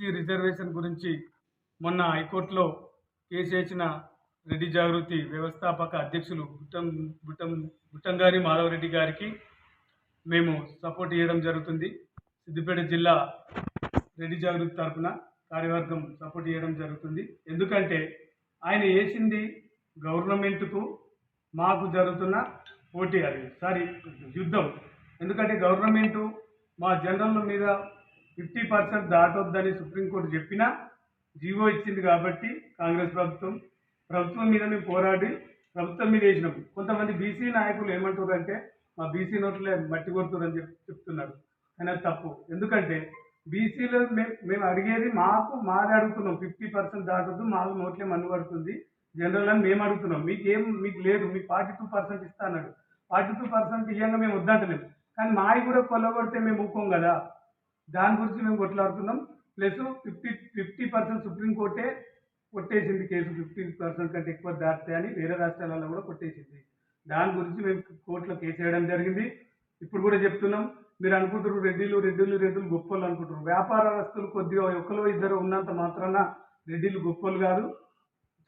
SC reservation గురించి మొన్న హైకోర్టులో కేసు వేసిన రెడ్డి జాగృతి వ్యవస్థాపక అధ్యక్షులు బుట్టం బుట్టం బుట్టంగారి మాధవరెడ్డి గారికి మేము సపోర్ట్ చేయడం జరుగుతుంది. సిద్దిపేట జిల్లా రెడ్డి జాగృతి తరఫున కార్యవర్గం సపోర్ట్ చేయడం జరుగుతుంది. ఎందుకంటే ఆయన వేసింది గవర్నమెంట్కు మాకు జరుగుతున్న పోటీ అది. సారీ యుద్ధం. ఎందుకంటే గవర్నమెంటు మా జనరల్ మీద ఫిఫ్టీ పర్సెంట్ దాటొద్దని సుప్రీంకోర్టు చెప్పినా జీవో ఇచ్చింది కాబట్టి కాంగ్రెస్ ప్రభుత్వం. ప్రభుత్వం మీద మేము పోరాడి ప్రభుత్వం మీద వేసినాం. కొంతమంది బీసీ నాయకులు ఏమంటారు అంటే మా బీసీ నోట్లే మట్టి కొడుతుందని చెప్పి చెప్తున్నారు. కానీ అది తప్పు. ఎందుకంటే బీసీలో మేము మేము అడిగేది మాకు మాది అడుగుతున్నాం. ఫిఫ్టీ పర్సెంట్ దాటొద్దు మాకు నోట్లే మన్ను పడుతుంది. జనరల్ అని మేము అడుగుతున్నాం. మీకు ఏం మీకు లేదు మీకు ఫార్టీ టూ పర్సెంట్ ఇస్తా అన్నాడు. ఫార్టీ టూ పర్సెంట్ ఇవ్వంగా మేము వద్దంటలేము కానీ మావి కూడా కొల్లగొడితే మేము ఊకోం కదా. దాని గురించి మేము కొట్లాడుతున్నాం ప్లస్ ఫిఫ్టీ ఫిఫ్టీ పర్సెంట్ సుప్రీంకోర్టే కొట్టేసింది కేసు. ఫిఫ్టీ పర్సెంట్ కంటే ఎక్కువ దాటితే అని వేరే రాష్ట్రాలలో కూడా కొట్టేసింది. దాని గురించి మేము కోర్టులో కేసు వేయడం జరిగింది. ఇప్పుడు కూడా చెప్తున్నాం. మీరు అనుకుంటారు రెడ్డిలు రెడ్డిలు రెడ్డిలు గొప్పలు అనుకుంటారు వ్యాపారస్తులు కొద్దిగా ఒకరు ఇద్దరు ఉన్నంత మాత్రాన రెడ్డిలు గొప్పలు కాదు.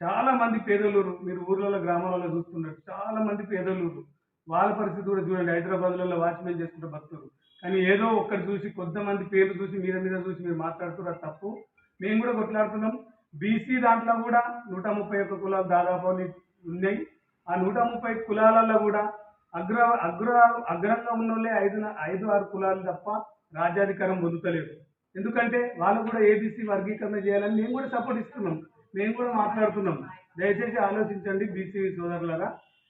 చాలా మంది పేదలూరు మీరు ఊర్లలో గ్రామాలలో చూస్తున్నారు చాలా మంది పేదలూరు వాళ్ళ పరిస్థితి కూడా చూడండి. హైదరాబాద్లలో వాచ్మెన్ చేసుకుంటే భక్తులు కానీ ఏదో ఒక్కటి చూసి కొంతమంది పేర్లు చూసి మీద మీద చూసి మీరు మాట్లాడుతున్నారు తప్పు. మేము కూడా కొట్లాడుతున్నాం. బీసీ దాంట్లో కూడా నూట ముప్పై ఒక్క కులాలు దాదాపు అని ఉన్నాయి. ఆ నూట ముప్పై కులాలలో కూడా అగ్ర అగ్ర అగ్రంగా ఉన్న వాళ్ళే ఐదు ఐదు ఆరు కులాలు తప్ప రాజ్యాధికారం పొందుతలేదు ఎందుకంటే వాళ్ళు కూడా ఏబీసీ వర్గీకరణ చేయాలని మేము కూడా సపోర్ట్ ఇస్తున్నాం. మేము కూడా మాట్లాడుతున్నాం. దయచేసి ఆలోచించండి బీసీ సోదరులగా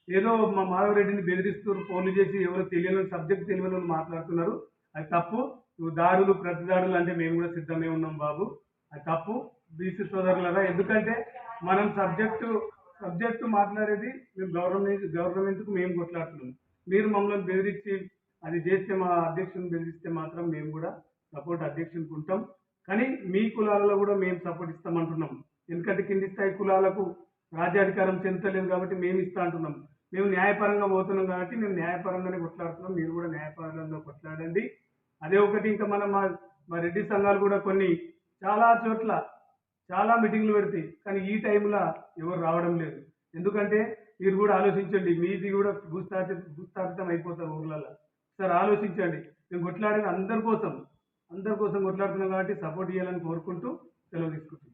ఏదో మా మాధవరెడ్డిని బెదిరిస్తూ ఫోన్లు చేసి ఎవరో తెలియని సబ్జెక్ట్ తెలియని వాళ్ళు మాట్లాడుతున్నారు. అది తప్పు. నువ్వు దాడులు అంటే మేము కూడా సిద్ధమే ఉన్నాం బాబు. అది తప్పు. బీసీ సోదరులరా ఎందుకంటే మనం సబ్జెక్టు సబ్జెక్టు మాట్లాడేది మేము గవర్నమెంట్ గవర్నమెంట్కు మేము కొట్లాడుతున్నాం. మీరు మమ్మల్ని బెదిరించి అది చేస్తే మా అధ్యక్షుని బెదిరిస్తే మాత్రం మేము కూడా సపోర్ట్ అధ్యక్షునికి ఉంటాం. కానీ మీ కులాలలో కూడా మేము సపోర్ట్ ఇస్తామంటున్నాం. ఎందుకంటే కింది స్థాయి కులాలకు రాజ్యాధికారం చెందలేదు కాబట్టి మేము ఇస్తా అంటున్నాం. మేము న్యాయపరంగా పోతున్నాం కాబట్టి మేము న్యాయపరంగానే కొట్లాడుతున్నాం. మీరు కూడా న్యాయపరంగా కొట్లాడండి. అదే ఒకటి ఇంకా మన మా మా రెడ్డి సంఘాలు కూడా కొన్ని చాలా చోట్ల చాలా మీటింగ్లు పెడతాయి. కానీ ఈ టైంలో ఎవరు రావడం లేదు. ఎందుకంటే మీరు కూడా ఆలోచించండి. మీది కూడా భూస్థాపిత భూస్థాపితం అయిపోతారు ఊర్లలో. సార్ ఆలోచించండి. మేము కొట్లాడిన అందరి కోసం అందరి కోసం కొట్లాడుతున్నాం కాబట్టి సపోర్ట్ చేయాలని కోరుకుంటూ సెలవు తీసుకుంటున్నాం.